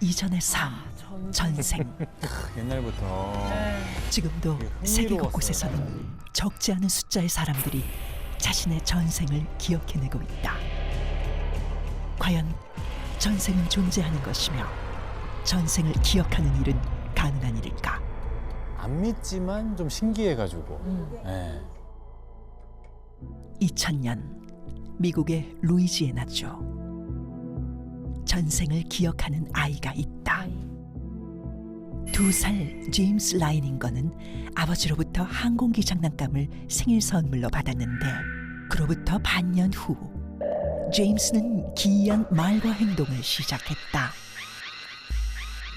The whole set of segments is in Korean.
이전의 삶, 전생. 옛날부터 지금도 되게 세계. 곳곳에서는 적지 않은 숫자의 사람들이 자신의 전생을 기억해내고 있다. 과연 전생은 존재하는 것이며 전생을 기억하는 일은 가능한 일일까? 안 믿지만 좀 신기해가지고. 예. 2000년 미국의 루이지애나주 전생을 기억하는 아이가 있다. 두 살 제임스 라이닝거는 아버지로부터 항공기 장난감을 생일 선물로 받았는데 그로부터 반년 후 제임스는 기이한 말과 행동을 시작했다.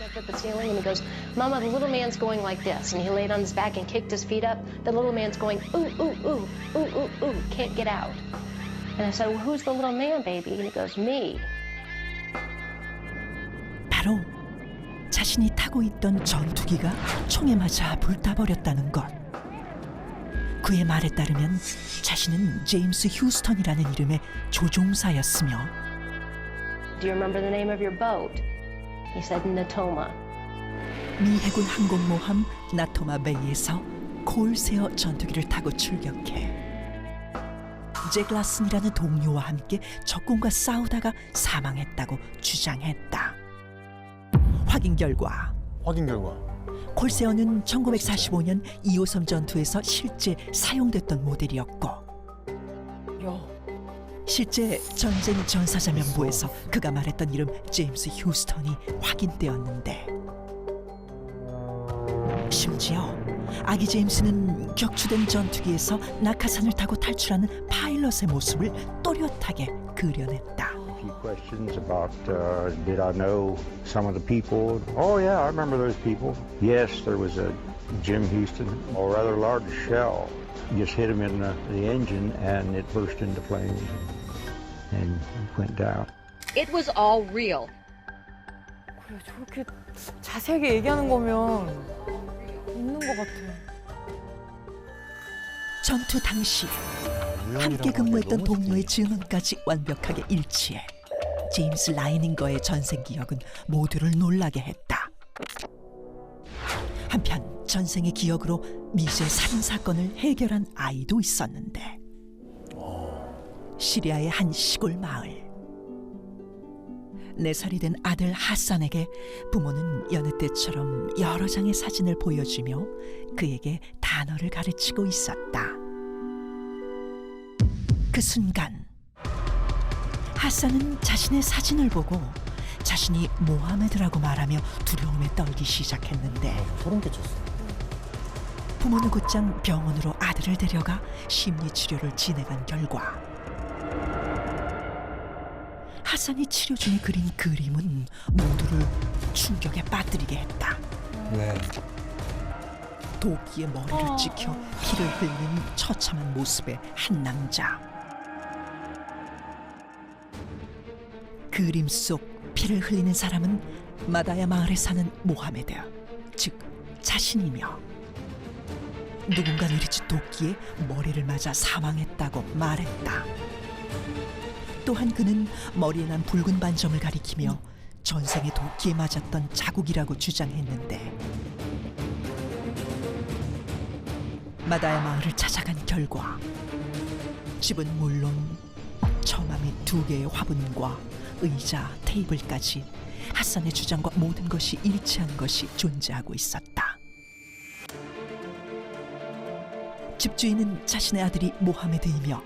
up at the ceiling and he goes, Mama, the little man's going like this. And he laid on his back and kicked his feet up. The little man's going, ooh, ooh, ooh, ooh, ooh, ooh, can't get out. And I said, well, who's the little man, baby? And he goes, me. 자신이 타고 있던 전투기가 총에 맞아 불타버렸다는 것. 그의 말에 따르면 자신은 제임스 휴스턴이라는 이름의 조종사였으며 Do you remember the name of your boat? He said, Natoma. 미 해군 항공모함 나토마 베이에서 콜세어 전투기를 타고 출격해 잭 라슨이라는 동료와 함께 적군과 싸우다가 사망했다고 주장했다. 확인 결과 확인 결과. 콜세어는 1945년 2호섬 전투에서 실제 사용됐던 모델이었고 실제 전쟁 전사자 명부에서 그가 말했던 이름 제임스 휴스턴이 확인되었는데 심지어 아기 제임스는 격추된 전투기에서 낙하산을 타고 탈출하는 파일럿의 모습을 또렷하게 그려냈다. few questions about uh, did I know some of the people? Oh, yeah, I remember those people. Yes, there was a Jim Houston, a rather large shell, just hit him in the, the engine and it burst into flames and, and went down. It was all real. 그래 저렇게 자세하게 얘기하는 거면 있는 것 같아. 전투 당시 함께 근무했던 동료의 증언까지 완벽하게 일치해 제임스 라이닝거의 전생 기억은 모두를 놀라게 했다. 한편 전생의 기억으로 미제 살인 사건을 해결한 아이도 있었는데 시리아의 한 시골 마을 네 살이 된 아들 하산에게 부모는 여느 때처럼 여러 장의 사진을 보여주며 그에게 단어를 가르치고 있었다. 그 순간 하산은 자신의 사진을 보고 자신이 모하메드라고 말하며 두려움에 떨기 시작했는데 소름 끼쳤어. 부모는 곧장 병원으로 아들을 데려가 심리 치료를 진행한 결과 하산이 치료 중에 그린 그림은 모두를 충격에 빠뜨리게 했다. 왜? 도끼에 머리를 찍혀 피를 흘리는 처참한 모습의 한 남자. 그림 속 피를 흘리는 사람은 마다야 마을에 사는 모하메드, 즉 자신이며 누군가 내리친 도끼에 머리를 맞아 사망했다고 말했다. 또한 그는 머리에 난 붉은 반점을 가리키며 전생에 도끼에 맞았던 자국이라고 주장했는데 마다야 마을을 찾아간 결과 집은 물론 처마 및 두 개의 화분과 의자, 테이블까지 핫산의 주장과 모든 것이 일치한 것이 존재하고 있었다. 집주인은 자신의 아들이 모하메드이며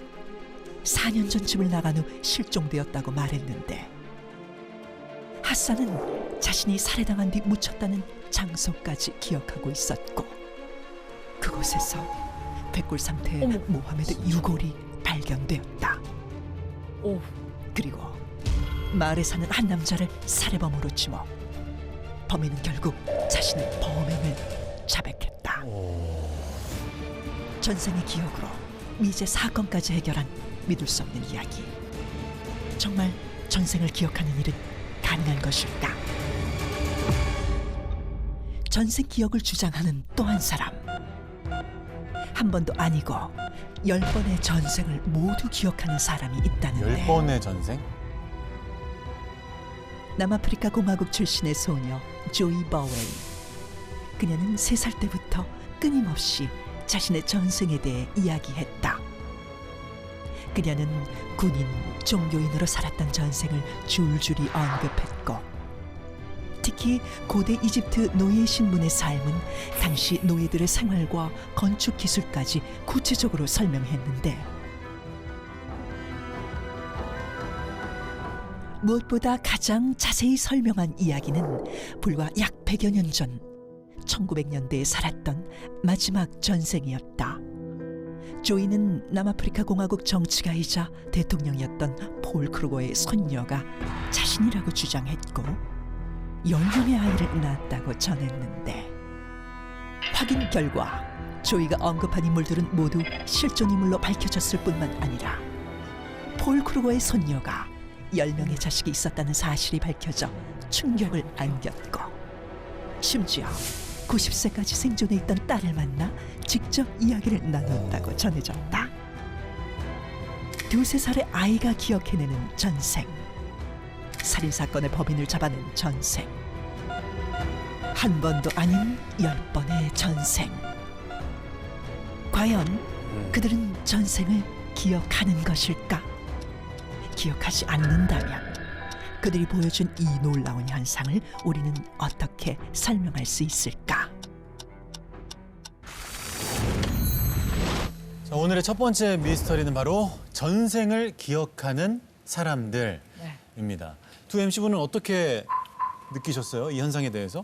4년 전 집을 나간 후 실종되었다고 말했는데 핫산은 자신이 살해당한 뒤 묻혔다는 장소까지 기억하고 있었고 그곳에서 백골 상태의. 모하메드 유골이 발견되었다. 오. 그리고 마을에 사는 한 남자를 살해범으로 치고 범인은 결국 자신의 범행을 자백했다. 전생의 기억으로 미제 사건까지 해결한 믿을 수 없는 이야기. 정말 전생을 기억하는 일은 가능한 것일까? 전생 기억을 주장하는 또 한 사람. 한 번도 아니고 열 번의 전생을 모두 기억하는 사람이 있다는데. 열 번의 전생? 남아프리카 공화국 출신의 소녀 조이 버웨이. 그녀는 세 살 때부터 끊임없이 자신의 전생에 대해 이야기했다. 그녀는 군인, 종교인으로 살았던 전생을 줄줄이 언급했고 특히 고대 이집트 노예 신분의 삶은 당시 노예들의 생활과 건축 기술까지 구체적으로 설명했는데 무엇보다 가장 자세히 설명한 이야기는 불과 약 100여 년 전 1900년대에 살았던 마지막 전생이었다. 조이는 남아프리카 공화국 정치가이자 대통령이었던 폴 크루거의 손녀가 자신이라고 주장했고 10명의 아이를 낳았다고 전했는데 확인 결과 조이가 언급한 인물들은 모두 실존 인물로 밝혀졌을 뿐만 아니라 폴 크루거의 손녀가 10명의 자식이 있었다는 사실이 밝혀져 충격을 안겼고 심지어 90세까지 생존해 있던 딸을 만나 직접 이야기를 나눴다고 전해졌다. 두세 살의 아이가 기억해내는 전생. 살인 사건의 범인을 잡아낸 전생. 한 번도 아닌 열 번의 전생. 과연 그들은 전생을 기억하는 것일까? 기억하지 않는다면 그들이 보여준 이 놀라운 현상을 우리는 어떻게 설명할 수 있을까? 자, 오늘의 첫 번째 미스터리는 바로 전생을 기억하는 사람들입니다. 두 MC분은 어떻게 느끼셨어요? 이 현상에 대해서?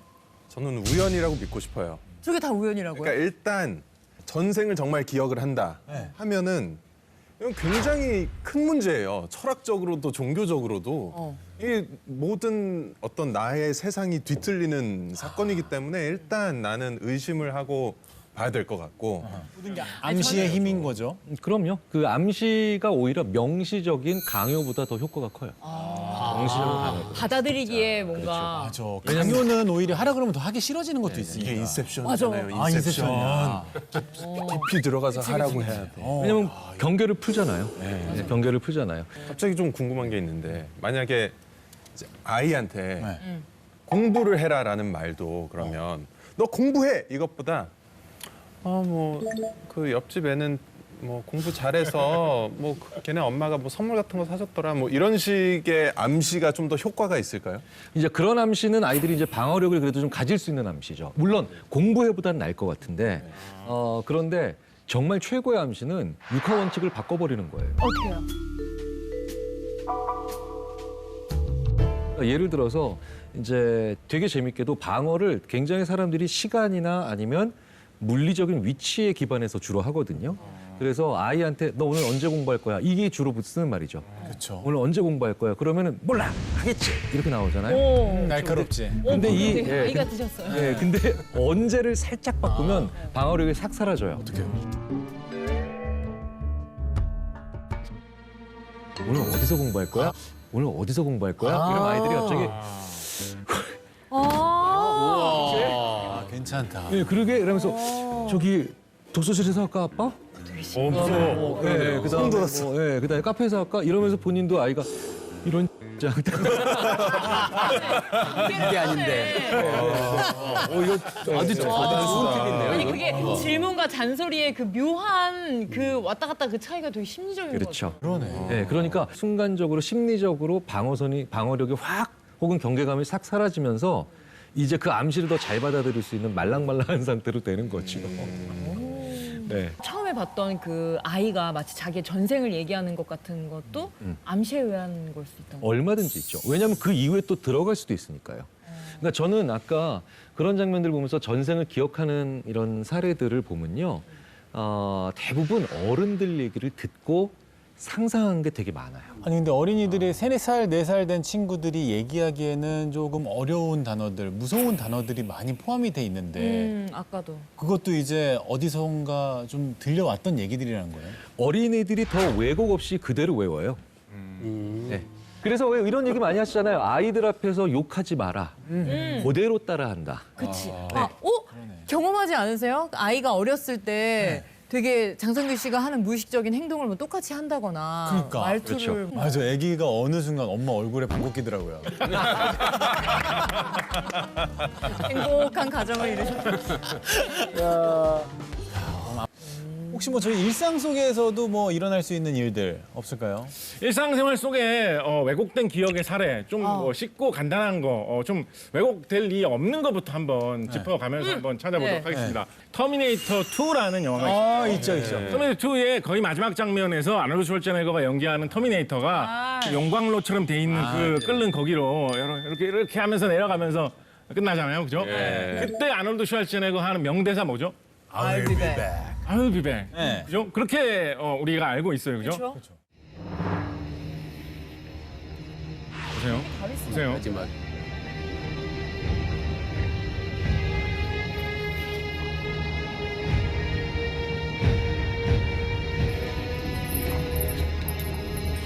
저는 우연이라고 믿고 싶어요. 저게 다 우연이라고요? 그러니까 일단 전생을 정말 기억을 한다 네. 하면은 이건 굉장히 큰 문제예요. 철학적으로도 종교적으로도 어. 이 모든 어떤 나의 세상이 뒤틀리는 사건이기 때문에 일단 나는 의심을 하고 봐야 될 것 같고 암시의 힘인 거죠. 그럼요. 그 암시가 오히려 명시적인 강요보다 더 효과가 커요. 명시적인 강요. 받아들이기에 뭔가 맞아. 강요는 오히려 하라 그러면 더 하기 싫어지는 것도 있으니까. 이게 인셉션이잖아요. 아, 인셉션. 깊이 들어가서 하라고 해야 돼. 왜냐면 경계를 풀잖아요. 네, 경계를 풀잖아요. 갑자기 좀 궁금한 게 있는데 만약에 이제 아이한테 네. 공부를 해라라는 말도 그러면 너 공부해 이것보다 아 뭐 그 옆집 애는 뭐 공부 잘해서 뭐 그- 걔네 엄마가 뭐 선물 같은 거 사줬더라 뭐 이런 식의 암시가 좀 더 효과가 있을까요? 이제 그런 암시는 아이들이 이제 방어력을 그래도 좀 가질 수 있는 암시죠. 물론 공부해보다는 나을 것 같은데 어, 그런데 정말 최고의 암시는 육하 원칙을 바꿔버리는 거예요. 어떻게요? 그러니까 예를 들어서 이제 되게 재밌게도 방어를 굉장히 사람들이 시간이나 아니면 물리적인 위치에 기반해서 주로 하거든요. 그래서 아이한테 너 오늘 언제 공부할 거야? 이게 주로 쓰는 말이죠. 그렇죠. 오늘 언제 공부할 거야? 그러면은 몰라 하겠지 이렇게 나오잖아요. 오. 날카롭지. 근데 이 되게 예, 아이 근- 같으셨어요. 예, 근데 언제를 살짝 바꾸면 방어력이 싹 사라져요. 어떻게? 오늘 어디서 공부할 거야? 오늘 어디서 공부할 거야? 이런 아이들이 갑자기 아. 아, 괜찮다. 예, 그러게 이러면서 저기 독서실에서 할까 아빠? 없어. 예, 예, 그다음에 뭐, 예, 그다음에 카페에서 할까? 이러면서 본인도 아이가 이런 짱. 이게 아닌데. 어, 이거 아주 아주 좋은 팁인데요. 아니? 그게 질문과 잔소리의 그 묘한 그 왔다 갔다 그 차이가 되게 심리적인 것 그렇죠. 그러네. 예, 그러니까 순간적으로 심리적으로 방어선이 방어력이 확 혹은 경계감이 싹 사라지면서 이제 그 암시를 더 잘 받아들일 수 있는 말랑말랑한 상태로 되는 거죠. 네. 처음에 봤던 그 아이가 마치 자기의 전생을 얘기하는 것 같은 것도 암시에 의한 걸 수 있다는 거예요. 얼마든지 있죠. 왜냐하면 그 이후에 또 들어갈 수도 있으니까요. 그러니까 저는 아까 그런 장면들 보면서 전생을 기억하는 이런 사례들을 보면요. 어, 대부분 어른들 얘기를 듣고 상상한 게 되게 많아요. 아니 근데 어린이들이 세네 살 네 살 된 친구들이 얘기하기에는 조금 어려운 단어들, 무서운 단어들이 많이 포함이 돼 있는데 음, 아까도. 그것도 이제 어디선가 좀 들려왔던 얘기들이라는 거예요. 어린이들이 더 왜곡 없이 그대로 외워요. 네. 그래서 왜 이런 얘기 많이 하시잖아요. 아이들 앞에서 욕하지 마라. 그대로 따라한다. 그치. 아, 어? 경험하지 않으세요? 아이가 어렸을 때 되게 장성규 씨가 하는 무의식적인 행동을 뭐 똑같이 한다거나 그러니까. 말투를 맞아, 아기가 어느 순간 엄마 얼굴에 방귀 끼더라고요. 행복한 가정을 이루셨다. 혹시 뭐 저희 일상 속에서도 뭐 일어날 수 있는 일들 없을까요? 일상생활 속에 어, 왜곡된 기억의 사례 좀뭐 쉽고 간단한 거 어, 좀 왜곡될 리 없는 것부터 한번 짚어가면서 한번 찾아보도록 네. 하겠습니다. 터미네이터 2라는 영화가 있어요. 아, 있죠, 있죠. 터미네이터 2의 거의 마지막 장면에서 아놀드 슈왈제네거가 연기하는 터미네이터가 아. 그 용광로처럼 돼 있는 그 끓는 거기로 이렇게 이렇게 하면서 내려가면서 끝나잖아요, 그죠? 그때 아놀드 슈왈제네거 하는 명대사 뭐죠? I'll be back. 아유 비배, 네. 그죠? 그렇게 어, 우리가 알고 있어요, 그죠? 그렇죠. 보세요, 보세요. 마지막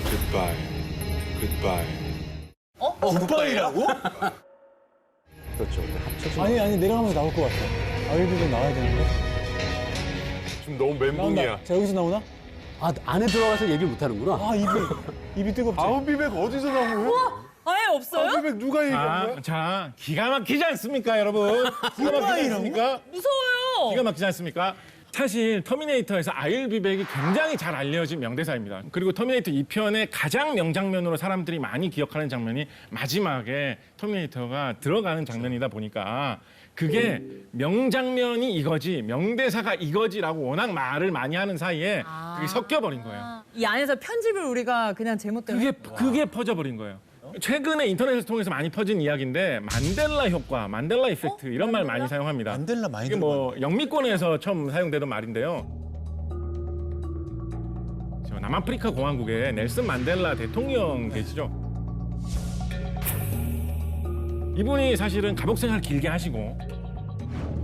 Goodbye. Goodbye. 굿바이라고? 그렇죠. 아니, 아니, 내려가면서 나올 것 같아. 아이비도 나와야 되는데. 지금 너무 나온다. 자, 여기서 나오나? 아 안에 들어가서 얘기 못 하는구나. 아, 입이, 입이 뜨겁지? 아우비백 어디서 나온 거예요? 아예 없어요? 아우비백 누가 얘기한 자, 거야? 자, 기가 막히지 않습니까, 여러분? 기가 막히지 않습니까? 무서워요. 기가 막히지 않습니까? 사실 터미네이터에서 아일비백이 굉장히 잘 알려진 명대사입니다. 그리고 터미네이터 2편의 가장 명장면으로 사람들이 많이 기억하는 장면이 마지막에 터미네이터가 들어가는 장면이다 보니까 그게 명장면이 이거지 명대사가 이거지라고 워낙 말을 많이 하는 사이에 그게 섞여버린 거예요. 이 안에서 편집을 우리가 그냥 제멋대로 그게 했- 그게 퍼져버린 거예요. 최근에 인터넷을 통해서 많이 퍼진 이야기인데 만델라 효과, 만델라 이펙트 이런 말 많이 사용합니다. 만델라 많이 이게 뭐 영미권에서 처음 사용되던 말인데요. 저 남아프리카 공화국에 넬슨 만델라 대통령 계시죠? 이분이 사실은 감옥 생활 길게 하시고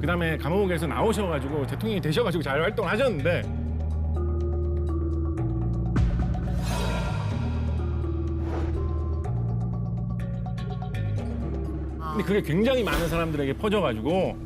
그다음에 감옥에서 나오셔가지고 대통령이 되셔가지고 잘 활동하셨는데 근데 그게 굉장히 많은 사람들에게 퍼져가지고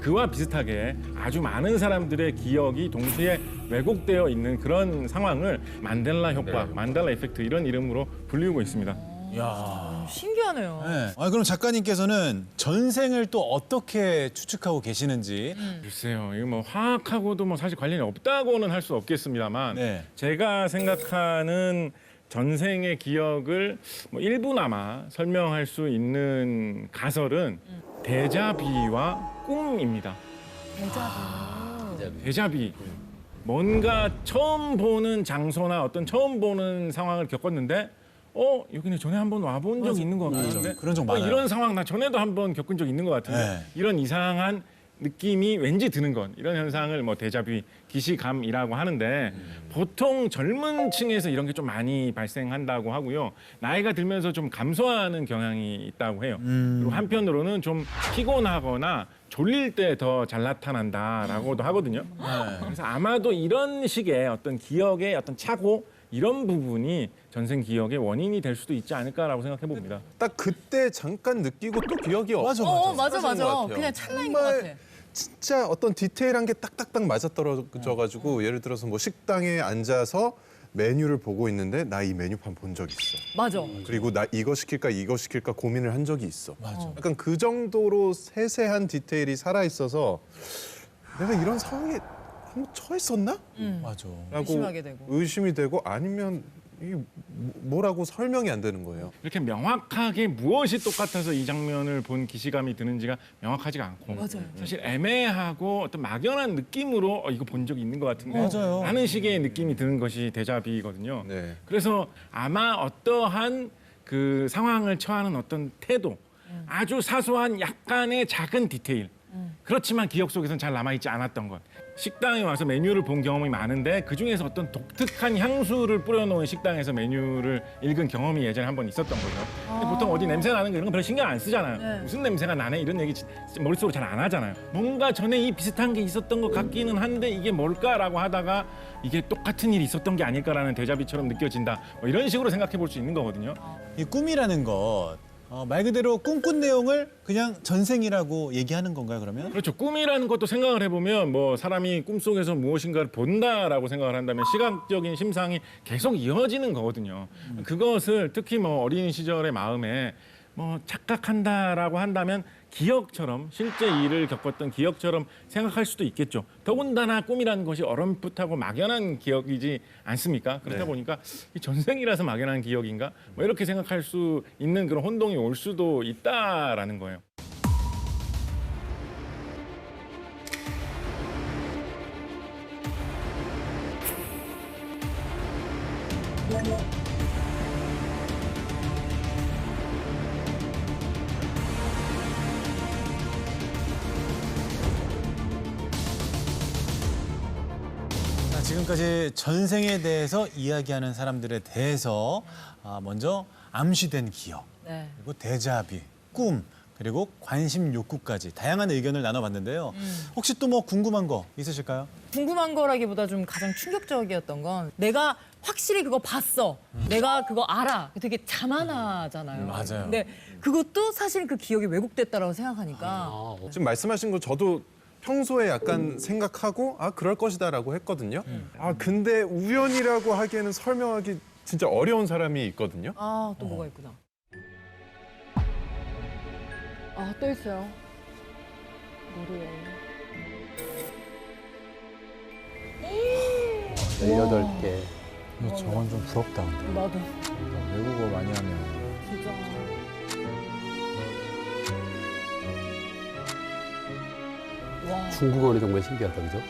그와 비슷하게 아주 많은 사람들의 기억이 동시에 왜곡되어 있는 그런 상황을 만델라 효과, 만델라 이펙트 이런 이름으로 불리우고 있습니다. 야 신기하네요. 네. 아, 그럼 작가님께서는 전생을 또 어떻게 추측하고 계시는지. 글쎄요, 이거 뭐 화학하고도 뭐 사실 관련이 없다고는 할 수 없겠습니다만 네. 제가 생각하는 전생의 기억을 뭐 일부나마 설명할 수 있는 가설은 데자비와 꿈입니다. 데자비. 뭔가 처음 보는 장소나 어떤 처음 보는 상황을 겪었는데 어 여기는 전에 한번 와본 적 있는 것 같은데 그런 적 어, 많아요. 이런 상황 나 전에도 한번 겪은 적 있는 것 같은데 네. 이런 이상한 느낌이 왠지 드는 것. 이런 현상을 뭐 데자뷰 기시감이라고 하는데 보통 젊은 층에서 이런 게 좀 많이 발생한다고 하고요. 나이가 들면서 좀 감소하는 경향이 있다고 해요. 그리고 한편으로는 좀 피곤하거나 졸릴 때 더 잘 나타난다라고도 하거든요. 그래서 아마도 이런 식의 어떤 기억의 어떤 착오 이런 부분이 전생 기억의 원인이 될 수도 있지 않을까라고 생각해 봅니다. 딱 그때 잠깐 느끼고 또 기억이 맞아, 없- 맞아. 어, 맞아, 맞아. 같아요. 그냥 찰나인 것 같아. 진짜 어떤 디테일한 게 딱딱딱 맞아떨어져가지고 예를 들어서 뭐 식당에 앉아서 메뉴를 보고 있는데 나 이 메뉴판 본 적 있어. 맞아. 그리고 나 이거 시킬까 이거 시킬까 고민을 한 적이 있어. 맞아. 약간 그 정도로 세세한 디테일이 살아 있어서 내가 이런 상황에 한번 처했었나? 맞아. 라고 의심하게 되고. 의심이 되고 아니면 이게 뭐라고 설명이 안 되는 거예요. 이렇게 명확하게 무엇이 똑같아서 이 장면을 본 기시감이 드는지가 명확하지가 않고 맞아요. 사실 애매하고 어떤 막연한 느낌으로 어, 이거 본 적이 있는 것 같은데 맞아요. 라는 식의 느낌이 드는 것이 데자비거든요. 네. 그래서 아마 어떠한 그 상황을 처하는 어떤 태도 아주 사소한 약간의 작은 디테일 그렇지만 기억 속에서는 잘 남아있지 않았던 것 식당에 와서 메뉴를 본 경험이 많은데 그 중에서 어떤 독특한 향수를 뿌려놓은 식당에서 메뉴를 읽은 경험이 예전에 한 번 있었던 거죠. 근데 보통 어디 냄새 나는 거 이런 거 별로 신경 안 쓰잖아요. 네. 무슨 냄새가 나네 이런 얘기 진- 머릿속으로 잘 안 하잖아요. 뭔가 전에 이 비슷한 게 있었던 것 같기는 한데 이게 뭘까라고 하다가 이게 똑같은 일이 있었던 게 아닐까라는 대자비처럼 느껴진다. 뭐 이런 식으로 생각해 볼 수 있는 거거든요. 이 꿈이라는 것 어, 말 그대로 꿈꾼 내용을 그냥 전생이라고 얘기하는 건가요, 그러면? 그렇죠. 꿈이라는 것도 생각을 해보면 뭐 사람이 꿈속에서 무엇인가를 본다라고 생각을 한다면 시각적인 심상이 계속 이어지는 거거든요. 그것을 특히 뭐 어린 시절의 마음에 뭐 착각한다라고 한다면 기억처럼 실제 일을 겪었던 기억처럼 생각할 수도 있겠죠. 더군다나 꿈이라는 것이 어렴풋하고 막연한 기억이지 않습니까? 그렇다 보니까 이 전생이라서 막연한 기억인가? 뭐 이렇게 생각할 수 있는 그런 혼동이 올 수도 있다라는 거예요. 전생에 대해서 이야기하는 사람들에 대해서 아, 먼저 암시된 기억, 네. 그리고 대자비, 꿈, 그리고 관심 욕구까지 다양한 의견을 나눠봤는데요. 혹시 또 뭐 궁금한 거 있으실까요? 궁금한 거라기보다 좀 가장 충격적이었던 건 내가 확실히 그거 봤어. 내가 그거 알아. 되게 자만하잖아요. 음, 맞아요. 근데 그것도 사실 그 기억이 왜곡됐다라고 생각하니까 아, 지금 말씀하신 거 저도 평소에 약간 생각하고 아 그럴 것이다라고 했거든요. 아 근데 우연이라고 하기에는 설명하기 진짜 어려운 사람이 있거든요. 아 또 뭐가 있구나. 아 또 있어요. 노르웨이. 18개. 저건 좀 부럽다. 나도 외국어 많이 하면. 진짜. 중국어는 정말 신기하다, 그죠?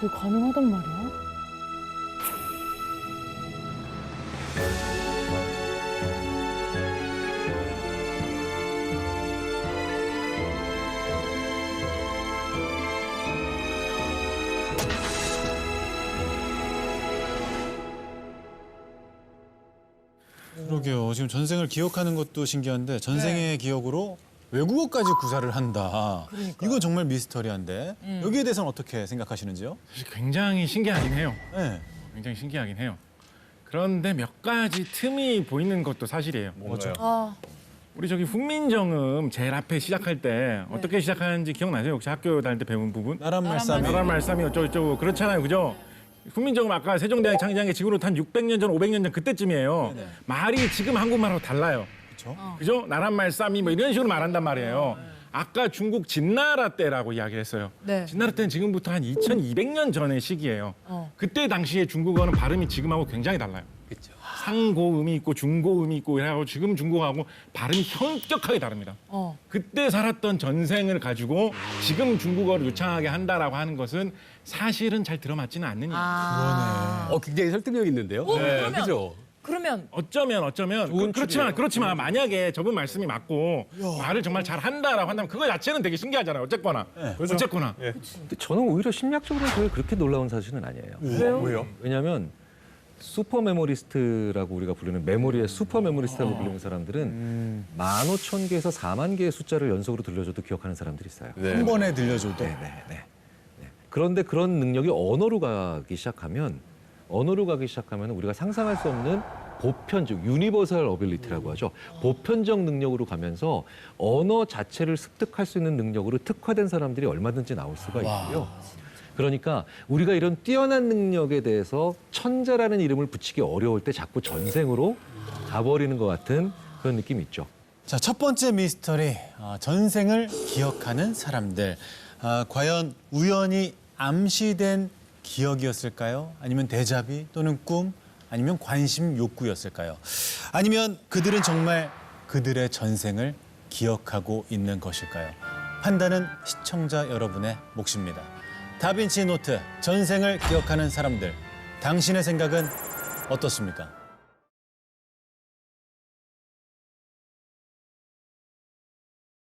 저게 가능하단 말이야? 그러게요. 지금 전생을 기억하는 것도 신기한데 전생의 기억으로 외국어까지 구사를 한다. 이건 정말 미스터리한데 여기에 대해서는 어떻게 생각하시는지요? 사실 굉장히 신기하긴 해요. 네. 굉장히 신기하긴 해요. 그런데 몇 가지 틈이 보이는 것도 사실이에요. 뭐죠? 아 우리 저기 훈민정음 제일 앞에 시작할 때 어떻게 시작하는지 기억나세요? 혹시 학교 다닐 때 배운 부분? 나란 말싸미. 나라 말씀이 어쩌고저쩌고 그렇잖아요, 그죠? 훈민정음 아까 세종대왕 창제한 게 지금으로부터 한 600년 전, 500년 전 그때쯤이에요. 말이 지금 한국말하고 달라요. 그렇죠? 그죠? 나란 말 싸미 뭐 이런 식으로 말한단 말이에요. 아까 중국 진나라 때라고 이야기했어요. 네. 진나라 때는 지금부터 한 2200년 전의 시기예요. 어. 그때 당시에 중국어는 발음이 지금하고 굉장히 달라요. 그렇죠. 상고음이 있고 중고음이 있고 이래가지고 지금 중국하고 발음이 현격하게 다릅니다. 어. 그때 살았던 전생을 가지고 지금 중국어를 유창하게 한다라고 하는 것은 사실은 잘 들어맞지는 않는. 아. 어, 굉장히 설득력 있는데요? 어, 네, 그러면- 그죠? 그러면 어쩌면 어쩌면 그, 그렇지만 그렇지만 만약에 저분 말씀이 맞고 말을 정말 잘 한다라고 한다면 그거 자체는 되게 신기하잖아요. 어쨌거나 어쨌거나 근데 저는 오히려 심리학적으로 그게 그렇게 놀라운 사실은 아니에요. 왜요? 왜요? 왜냐하면 슈퍼 메모리스트라고 우리가 부르는 메모리의 슈퍼 메모리스트라고 부르는 사람들은 만 오천 개에서 사만 개의 숫자를 연속으로 들려줘도 기억하는 사람들이 있어요. 네. 한 번에 들려줘도. 네, 네, 네. 네. 그런데 그런 능력이 언어로 가기 시작하면 언어로 가기 시작하면 우리가 상상할 수 없는 보편적 유니버설 어빌리티라고 하죠. 보편적 능력으로 가면서 언어 자체를 습득할 수 있는 능력으로 특화된 사람들이 얼마든지 나올 수가 있고요. 그러니까 우리가 이런 뛰어난 능력에 대해서 천재라는 이름을 붙이기 어려울 때 자꾸 전생으로 가버리는 것 같은 그런 느낌이 있죠. 자, 첫 번째 미스터리. 아, 전생을 기억하는 사람들. 아, 과연 우연히 암시된 기억이었을까요? 아니면 대자비 또는 꿈? 아니면 관심 욕구였을까요? 아니면 그들은 정말 그들의 전생을 기억하고 있는 것일까요? 판단은 시청자 여러분의 몫입니다. 다빈치 노트, 전생을 기억하는 사람들. 당신의 생각은 어떻습니까?